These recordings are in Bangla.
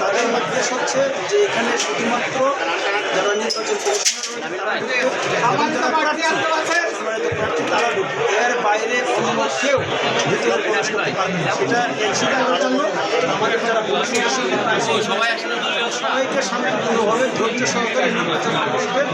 তাদের উদ্দেশ্য হচ্ছে যে এখানে শুধুমাত্র তারা এর বাইরে অন্য কেউ ভিতরে প্রবেশ করতে পারবে সেটা এনসি করার জন্য আমাদের সবাইকে শান্তিপূর্ণভাবে ধৈর্য সহকারে নির্বাচন কমিশনের যে নির্দেশ বা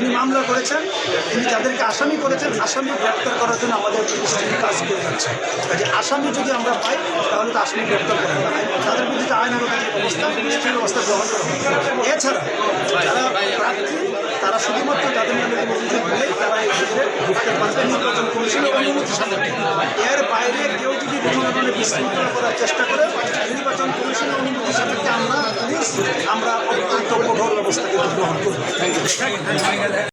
যিনি মামলা করেছেন, তিনি যাদেরকে আসামি করেছেন, আসামি গ্রেপ্তার করার জন্য আমাদের কাজ করে যাচ্ছে। কাজে আসামি যদি আমরা পাই, তাহলে তো আসামি গ্রেপ্তার করা হবে তাদের বিরুদ্ধে আইনাগত যে ব্যবস্থা সেই ব্যবস্থা গ্রহণ করা হবে। এছাড়া, যারা প্রার্থী, তারা শুধুমাত্র তাদের নামে কোনো অভিযোগ নেই, তারা এই ক্ষেত্রে নির্বাচন কমিশনের অনুমতি সাপেক্ষে এর বাইরে কেউ যদি কোনো ধরনের বিশৃঙ্খলা করার চেষ্টা করে, নির্বাচন কমিশনের অনুমতি সাপেক্ষে আমরা আমরা অত্যন্ত গ্রহণ করি